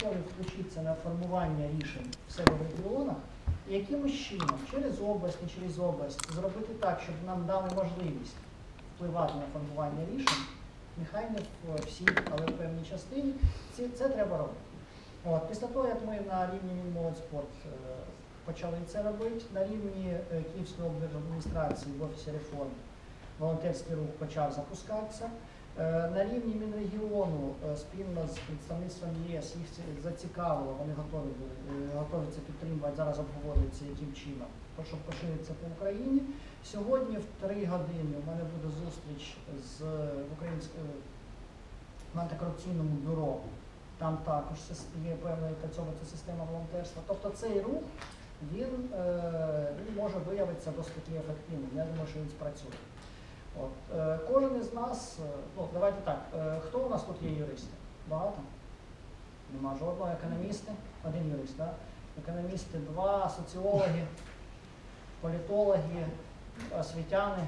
готові включитися на формування рішень в себе в регіонах, і якимось чином, через область, не через область, зробити так, щоб нам дали можливість впливати на формування рішень, нехай не в всій, але в певній частині, це, це треба робити. От, після того, як ми на рівні Мінмолодьспорт е, почали це робити, на рівні е, Київської облдержадміністрації в офісі реформ волонтерський рух почав запускатися. Е, На рівні Мінрегіону е, спільно з представництвом ЄС їх зацікавило, вони готові е, готові це підтримувати. Зараз обговорюється, яким чином, щоб поширитися по Україні. Сьогодні в три години у мене буде зустріч з українською антикорупційному бюро. Там також є певна відпрацьовується система волонтерства. Тобто цей рух він, він може виявитися досить ефективним. Я думаю, що він спрацює. От, е, кожен із нас, е, ну давайте так, е, хто у нас тут є юристи? Багато? Нема жодного. Економісти, один юрист, так? Економісти, два, соціологи, політологи, освітяни,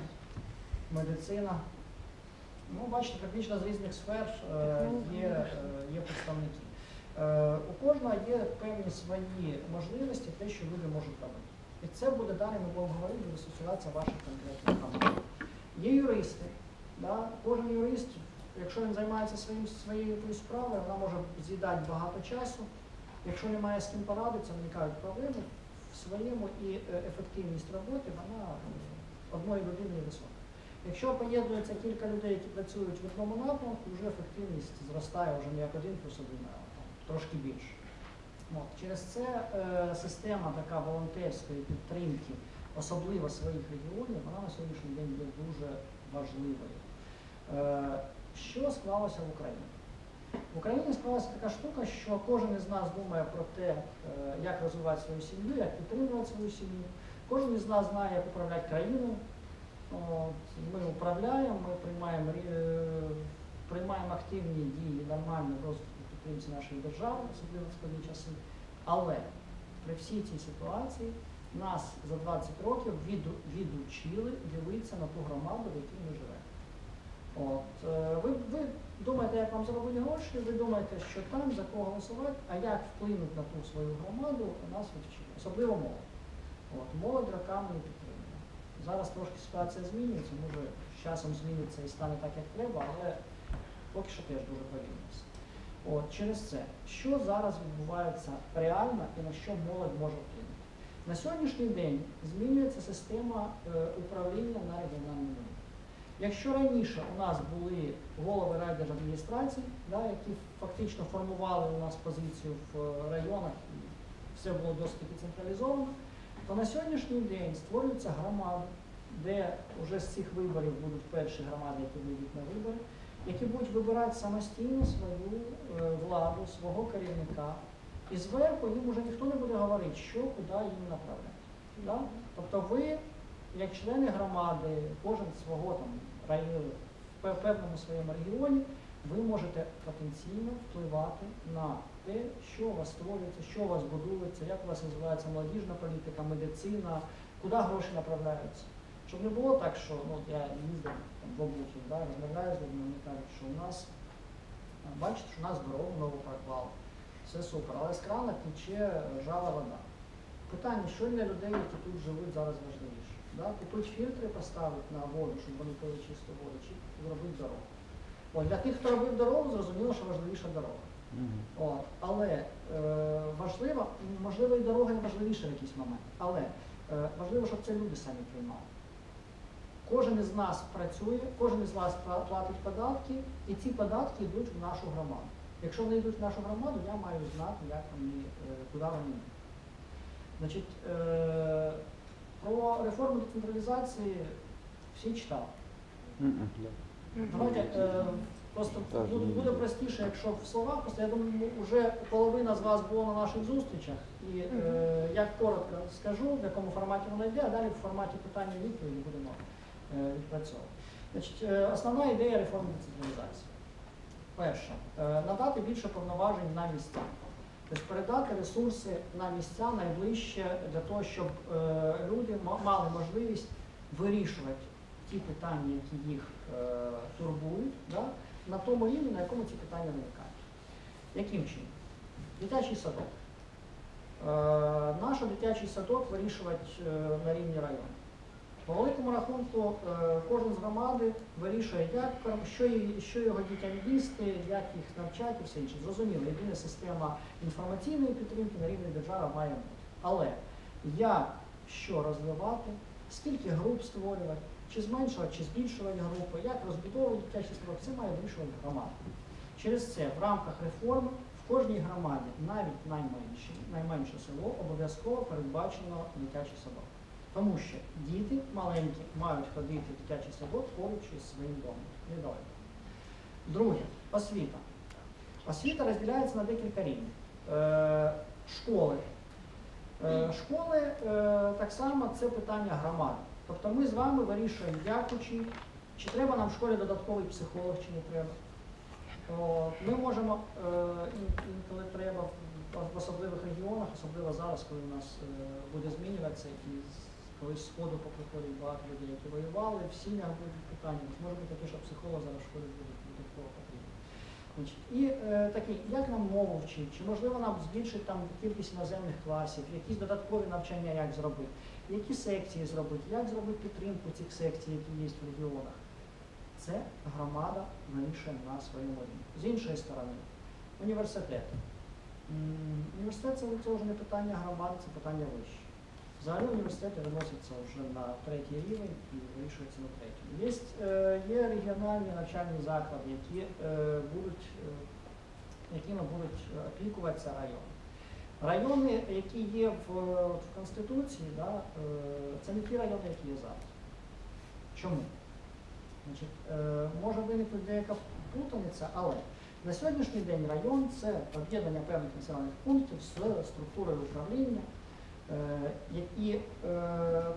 медицина. Ну, бачите, практично з різних сфер е, є, є представники. Е, у кожного є певні свої можливості, те, що люди можуть робити. І це буде далі, ми будемо говорити, буде стосуватися ваших конкретних команд. Є юристи. Да? Кожен юрист, якщо він займається своїм, своєю якоюсь справою, вона може з'їдати багато часу. Якщо немає з ким порадитися, виникають проблеми в своєму і е, ефективність роботи, вона е, одної людини висока. Якщо поєднується кілька людей, які працюють в одному напрямку, вже ефективність зростає вже не як один плюс один, а трошки більше. От. Через це е, система така волонтерської підтримки, особливо своїх регіонів, вона на сьогоднішній день є дуже важливою. Е, що склалося в Україні? В Україні склалася така штука, що кожен із нас думає про те, е, як розвивати свою сім'ю, як підтримувати свою сім'ю. Кожен із нас знає, як управляти країною. Ми управляємо, ми приймаємо, е, приймаємо активні дії нормальні в розвитку підтримці нашої держави, особливо в складні часи. Але при всій цій ситуації нас за 20 років віду- відучили дивитися на ту громаду, в якій ми живемо. От, е, ви, ви думаєте, як вам заробити гроші, ви думаєте, що там за кого голосувати, а як вплинути на ту свою громаду, нас відчили, особливо молодь. От, молодь роками не підтримує. Зараз трошки ситуація змінюється, може з часом зміниться і стане так, як треба, але поки що теж дуже повільно. От, через це, що зараз відбувається реально і на що молодь може вплинути? На сьогоднішній день змінюється система е, управління на регіональному рівні. Якщо раніше у нас були голови райдержадміністрацій, да, які фактично формували у нас позицію в е, районах, і все було досить таки централізовано, то на сьогоднішній день створюються громади, де вже з цих виборів будуть перші громади, які вийдуть на вибори, які будуть вибирати самостійно свою е, владу, свого керівника. І зверху їм вже ніхто не буде говорити, що куди їм направляти. Да? Тобто ви, як члени громади, кожен свого там району, в певному своєму регіоні, ви можете потенційно впливати на те, що у вас створюється, що у вас будується, як у вас розвивається молодіжна політика, медицина, куди гроші направляються. Щоб не було так, що ну, я їздив там, в Обухів, да, розмовляю з людьми, вони кажуть, що у нас, бачите, що у нас дорогу нову проклали, все супер, але з крана тече жала вода. Питання, що для людей, які тут живуть, зараз важливіше? Да? Купити фільтри поставити на воду, щоб вони пили чисту воду, чи зробити дорогу. От, для тих, хто робив дорогу, зрозуміло, що важливіша дорога. От, але е, важливо, можливо, і дорога важливіша в якийсь момент. Але е, важливо, щоб це люди самі приймали. Кожен із нас працює, кожен із вас платить податки, і ці податки йдуть в нашу громаду. Якщо вони йдуть в нашу громаду, я маю знати, як вони, е, куди вони йдуть. Значить, е, про реформу децентралізації всі читали. Давайте е, просто буде, буде простіше, якщо в словах, просто я думаю, вже половина з вас було на наших зустрічах, і е, я коротко скажу, в якому форматі воно йде, а далі в форматі питання і відповіді будемо е, відпрацьовувати. Значить, е, основна ідея реформи децентралізації. Перше, е, надати більше повноважень на місця. Тобто передати ресурси на місця найближче для того, щоб е, люди мали можливість вирішувати ті питання, які їх е, турбують, да, на тому рівні, на якому ці питання виникають. Яким чином? Дитячий садок. Наш дитячий садок вирішувати на рівні району. По великому рахунку, е, кожен з громади вирішує, як, що, що його дітям їсти, як їх навчати і все інше. Зрозуміло, єдина система інформаційної підтримки на рівні держави має бути. Але як що розвивати, скільки груп створювати, чи зменшувати, чи збільшувати групи, як розбудовувати дитячий садок, це має вирішувати громада. Через це в рамках реформи в кожній громаді, навіть найменше, найменше село, обов'язково передбачено дитячий садок. Тому що діти маленькі мають ходити в дитячий садок поруч із своїм домом. Недалеко. Друге, освіта. Освіта розділяється на декілька рівнів. Е, школи. Е, школи е, так само це питання громади. Тобто ми з вами вирішуємо, як учити, чи треба нам в школі додатковий психолог, чи не треба. Ми можемо інколи треба в- особливих регіонах, особливо зараз, коли у нас буде змінюватися і коли з сходу поприходять багато людей, які воювали, в сім'ях будуть питання. Може бути таке, що психолог зараз в школі буде додатково. Значить, і е, такі, як нам мову вчити, чи можливо нам збільшити там кількість іноземних класів, якісь додаткові навчання, як зробити, які секції зробити, як зробити підтримку цих секцій, які є в регіонах. Це громада вирішує на своєму рівні. З іншої сторони, університет. Університет це вже не питання громади, це питання вище. Взагалі університети виносяться вже на третій рівень і вирішуються на третьому. Є, е, є регіональні навчальні заклади, які е, будуть, е, якими будуть опікуватися райони. Райони, які є в, в Конституції, да, це не ті райони, які є зараз. Чому? Значить, може виникнути деяка плутаниця, але на сьогоднішній день район це об'єднання певних населених пунктів з структурою управління, е, які е,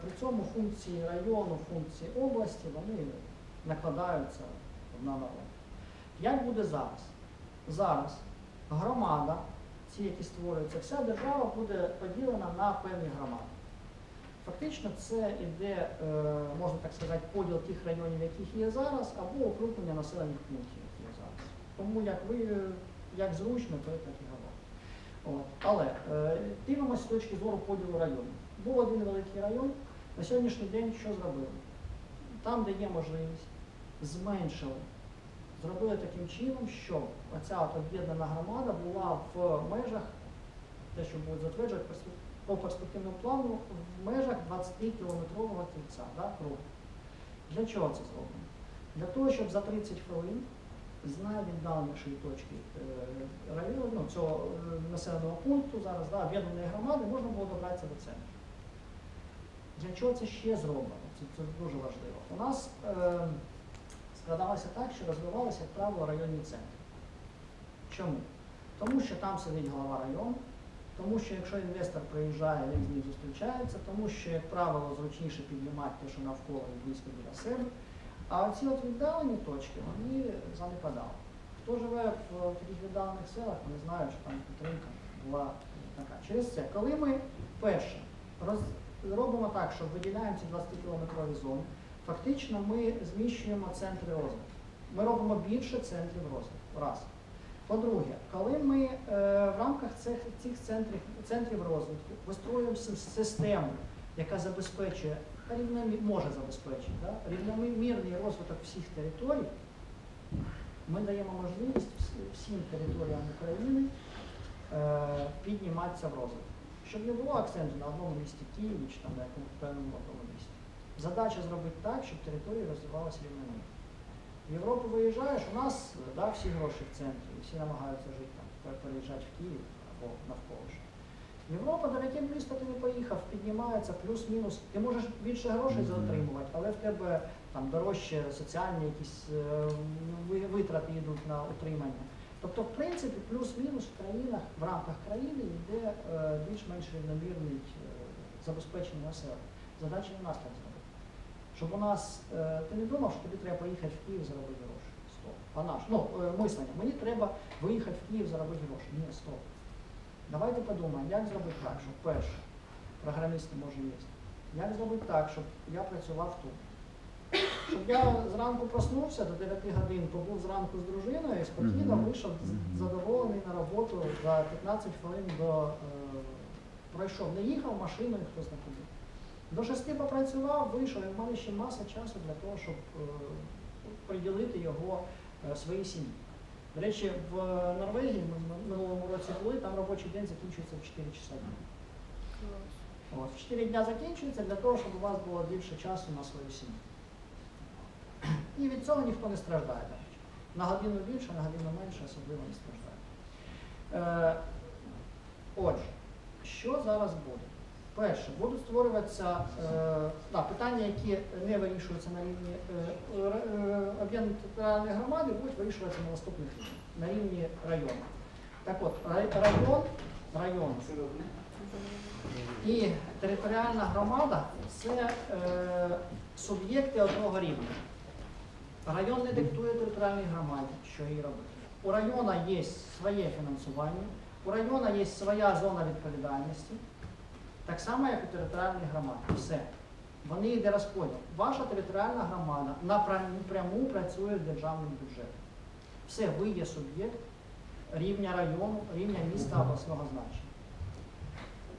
при цьому функції району, функції області, вони накладаються одна на одну. Як буде зараз? Зараз громада, ці, які створюються, вся держава буде поділена на певні громади. Фактично це іде, е, можна так сказати, поділ тих районів, яких є зараз, або округлення населених пунктів, які є зараз. Тому як ви, як зручно, то так і говорите. Але е, дивимося з точки зору поділу районів. Був один великий район, на сьогоднішній день що зробили? Там, де є можливість, зменшили. Зробили таким чином, що оця об'єднана громада була в межах, те, що буде затверджувати по перспективному плану в межах 20-кілометрового кільця да. Для чого це зроблено? Для того, щоб за 30 хвилин з найвіддаленішої точки е, району, ну, цього е, населеного пункту зараз да, об'єднаної громади можна було добратися до центру. Для чого це ще зроблено? Це, це дуже важливо. У нас е, складалося так, що розвивалися, як правило, районні центри. Чому? Тому що там сидить голова району, тому що якщо інвестор приїжджає, він з ним зустрічається, тому що, як правило, зручніше піднімати те, що навколо і близько біля себе. А оці от віддалені точки, вони занепадали. Хто живе в таких віддалених селах, вони знають, що там підтримка була така. Через це, коли ми перше робимо так, що виділяємо ці 20-кілометрові зони, фактично ми зміщуємо центри розвитку. Ми робимо більше центрів розвитку. Раз. По-друге, коли ми е, в рамках цих, цих центрів, центрів розвитку вистроюємо систему, яка забезпечує, рівномі- може забезпечити да, рівномірний розвиток всіх територій, ми даємо можливість всім територіям України е, підніматися в розвиток. Щоб не було акценту на одному місті Києві чи там на якомусь певному одному місті. Задача зробити так, щоб території розвивалися рівномірно. В Європу виїжджаєш, у нас да, всі гроші в центрі, всі намагаються жити там, переїжджати в Київ або навколо. Європа, до яке місто ти не поїхав, піднімається плюс-мінус. Ти можеш більше грошей Мгм. заотримувати, але в тебе там дорожче соціальні якісь е, витрати йдуть на утримання. Тобто, в принципі, плюс-мінус в країнах, в рамках країни йде е, більш-менш рівномірний е, забезпечення населення. Задача не нас так зробити. Щоб у нас, е, ти не думав, що тобі треба поїхати в Київ заробити гроші. Стоп. А наш, ну, е, мислення, мені треба виїхати в Київ заробити гроші. Ні, стоп. Давайте подумаємо, як зробити так, щоб перше, програмісти може є. Як зробити так, щоб я працював тут? щоб я зранку проснувся до 9 годин, побув зранку з дружиною і спокійно вийшов задоволений на роботу за 15 хвилин до е, пройшов. Не їхав машиною хтось на куди. До 6 попрацював, вийшов, і в мене ще маса часу для того, щоб е, приділити його е, своїй сім'ї. До речі, в Норвегії ми в минулому році були, там робочий день закінчується в 4 часа дня. От, в 4 дня закінчується для того, щоб у вас було більше часу на свою сім'ю. І від цього ніхто не страждає. На годину більше, на годину менше особливо не страждає. Е, отже, що зараз буде? Перше, будуть створюватися е, да, питання, які не вирішуються на рівні е, е, об'єднаної громади, будуть вирішуватися на наступних на рівні району. Так от, район, район і територіальна громада це е, суб'єкти одного рівня. Район не диктує територіальній громаді, що їй робити. У району є своє фінансування, у району є своя зона відповідальності, так само, як у територіальній громаді. Все. Вони йде розподіл. Ваша територіальна громада напряму працює з державним бюджетом. Все, ви є суб'єкт рівня району, рівня міста обласного значення.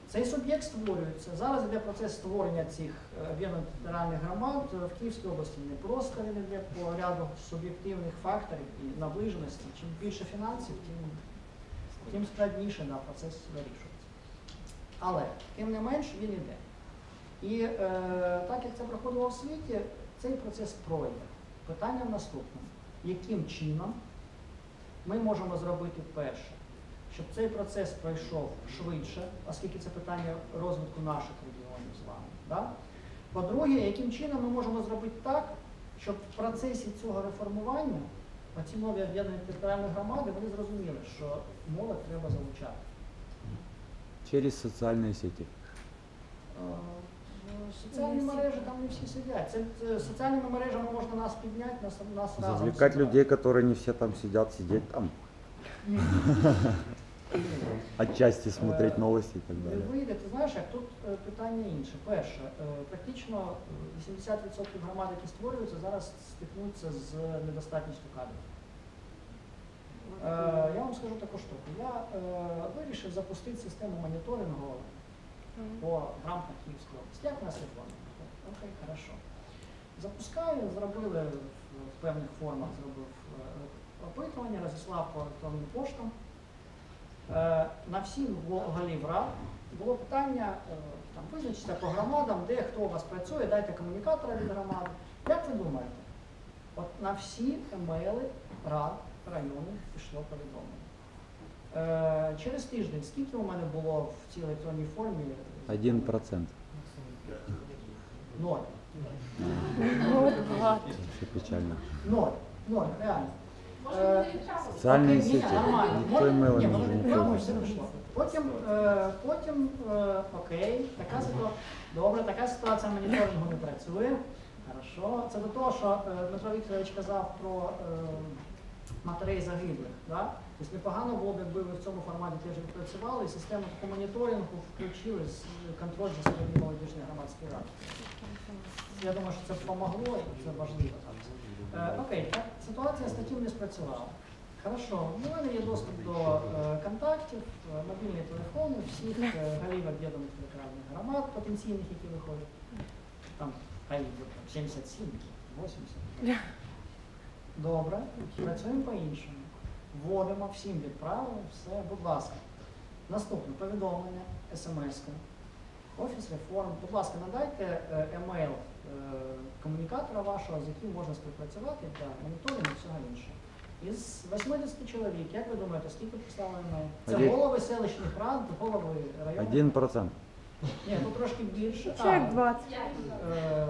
Цей суб'єкт створюється. Зараз йде процес створення цих е, об'єднаних територіальних громад. В Київській області не просто він йде по ряду суб'єктивних факторів і наближеності. Чим більше фінансів, тим, тим складніше да, процес вирішується. Але, тим не менш, він йде. І е, так як це проходило в світі, цей процес пройде. Питання в наступному. Яким чином ми можемо зробити перше, щоб цей процес пройшов швидше, оскільки це питання розвитку наших регіонів з вами. Да? По-друге, яким чином ми можемо зробити так, щоб в процесі цього реформування оці нові об'єднані територіальні громади вони зрозуміли, що молодь треба залучати Через социальные сети. Е, ну, Соціальні мережі там не всі сидять. Це, це соціальними мережами можна нас підняти, нас, нас разом Завлекать зібрати. людей, которые не все там сидят, сидеть там, Ні. отчасти смотреть Э, новости и так Не далее. вийде, ти знаєш, як тут е, питання інше. Перше, е, практично е, 80% громад, які створюються, зараз стикнуться з недостатністю кадрів. Е, Я вам скажу таку штуку. Я е, вирішив запустити систему моніторингу по в рамках Київської області. Як в нас реформа? Окей, хорошо. Запускаю, зробили в, певних формах, зробив е, опитування, розіслав по електронним поштам. На всіх гол- голів рад було питання там, визначитися по громадам, де хто у вас працює, дайте комунікатора від громади. Як ви думаєте? От на всі емейли рад районних пішло повідомлення. Е, Через тиждень скільки у мене було в цій електронній формі? Один процент. Ноль. Все печально. Ноль. Ноль, реально. Е, Социальные окей, ні, сети. нормально. Никто Ні, имейлами ні, уже воно- не пішло. Потім, е, потім е, окей, така ситуація. Добре, така ситуація моніторингу не працює. Хорошо. Це до того, що е, Дмитро Вікторович казав про е, матерей загиблих. Да? Тобто непогано було б, якби ви в цьому форматі теж відпрацювали і систему такого моніторингу включили з контроль за своєю молодіжної громадської ради. Я думаю, що це допомогло і це важливо. Е, окей, так, ситуація з таким не спрацювала. Хорошо, у мене є доступ до е, контактів, е, мобільні телефони всіх е, голів об'єднаних територіальних громад, потенційних, які виходять. Там хай їх буде там 77, 80. Добре, працюємо по-іншому. Вводимо, всім відправили, все, будь ласка. Наступне повідомлення, смс Офіс реформ. Будь ласка, надайте е, емейл е, комунікатора вашого, з яким можна співпрацювати для моніторингу і всього іншого. Із 80 чоловік, як ви думаєте, скільки прислали емейл? Це Один. голови селищних рад, голови районних? Один процент. Ні, тут трошки більше. Чек А, 20. е,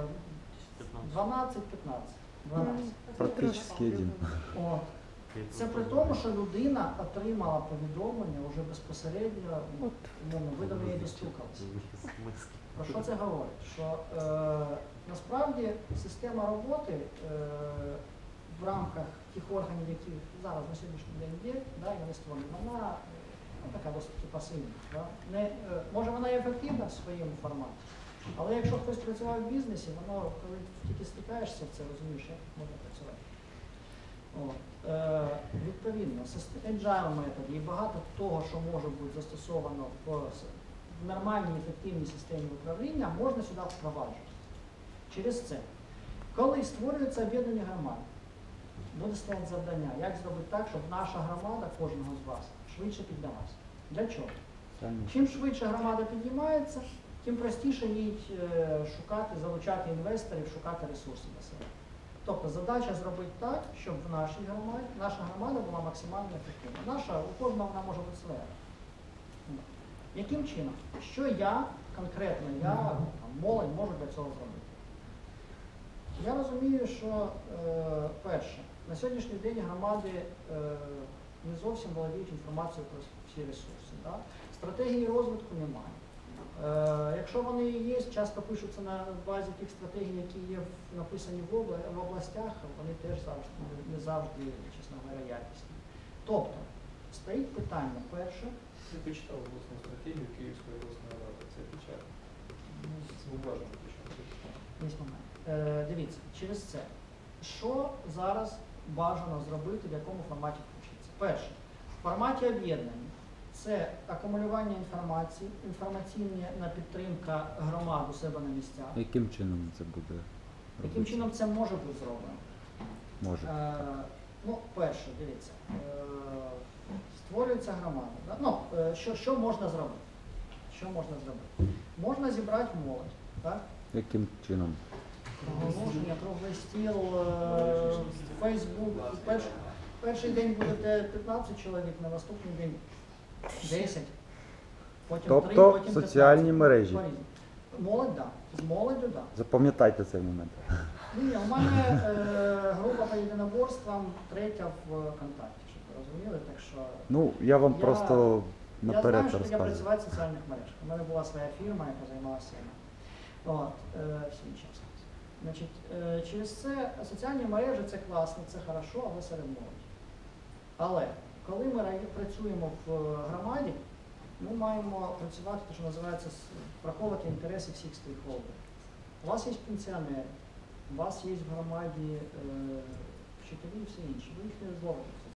12-15. 12. Практически один. От. Це при тому, що людина отримала повідомлення вже безпосередньо, От. умовно, ви до неї достукалися. Про що це говорить? Що е, насправді система роботи е, в рамках тих органів, які зараз на сьогоднішній день є, да, і вони створені, вона е, ну, така досить пасивна. Да? Не, е, може вона і ефективна в своєму форматі, Але якщо хтось працював в бізнесі, воно коли тільки стикаєшся в це, розумієш, як можна працювати. От. Е, відповідно, agile методи і багато того, що може бути застосовано в, в нормальній ефективній системі управління, можна сюди впроваджувати. Через це. Коли створюється об'єднані громади, буде стояти завдання, як зробити так, щоб наша громада, кожного з вас, швидше піднялася. Для чого? Чим швидше громада піднімається, тим простіше їй е, шукати, залучати інвесторів, шукати ресурси для себе. Тобто задача зробити так, щоб в нашій громаді наша громада була максимально ефективна. Наша у кожного вона може бути своя. Яким чином? Що я конкретно, я там, молодь можу для цього зробити? Я розумію, що е, перше, на сьогоднішній день громади е, не зовсім володіють інформацією про всі ресурси. Да? Стратегії розвитку немає. Е, якщо вони і є, часто пишуться на базі тих стратегій, які є написані в, областях, вони теж завжди не- завжди, чесно говоря, якісні. Тобто, стоїть питання перше, Я почитав обласну стратегію Київської обласної ради. Це печально. Це уважно момент. Е, дивіться, через це, що зараз бажано зробити, в якому форматі включитися? Перше, в форматі об'єднання це акумулювання інформації, інформаційна підтримка громад у себе на місцях. Яким чином це буде? Яким чином це може бути зроблено? Може. Е, ну, перше, дивіться, е, створюється громада. Да? Ну, е, що, що можна зробити? Що можна зробити? Можна зібрати молодь, так? Яким чином? Оголошення, круглий стіл, е, Фейсбук. Перш, перший день буде де 15 чоловік, на наступний день 10. Потім Тобто 3, потім 15. соціальні мережі. По-різному. Молодь, так. Да. З молоддю, так. Запам'ятайте цей момент. Ні, у мене е, група по єдиноборствам третя в контакті, щоб ви розуміли. Так що Ну, я вам Я- просто я знаю, що таке розказую. працювати в соціальних мережах. У мене була своя фірма, яка займалася цим. От, е, всім часом. Значить, е, через це соціальні мережі це класно, це хорошо, але серед молоді. Але коли ми працюємо в е, громаді, ми маємо працювати, те, що називається, враховувати інтереси всіх стейкхолдерів. У вас є пенсіонери, у вас є в громаді е, вчителі і все інше. Ви їх не зловите.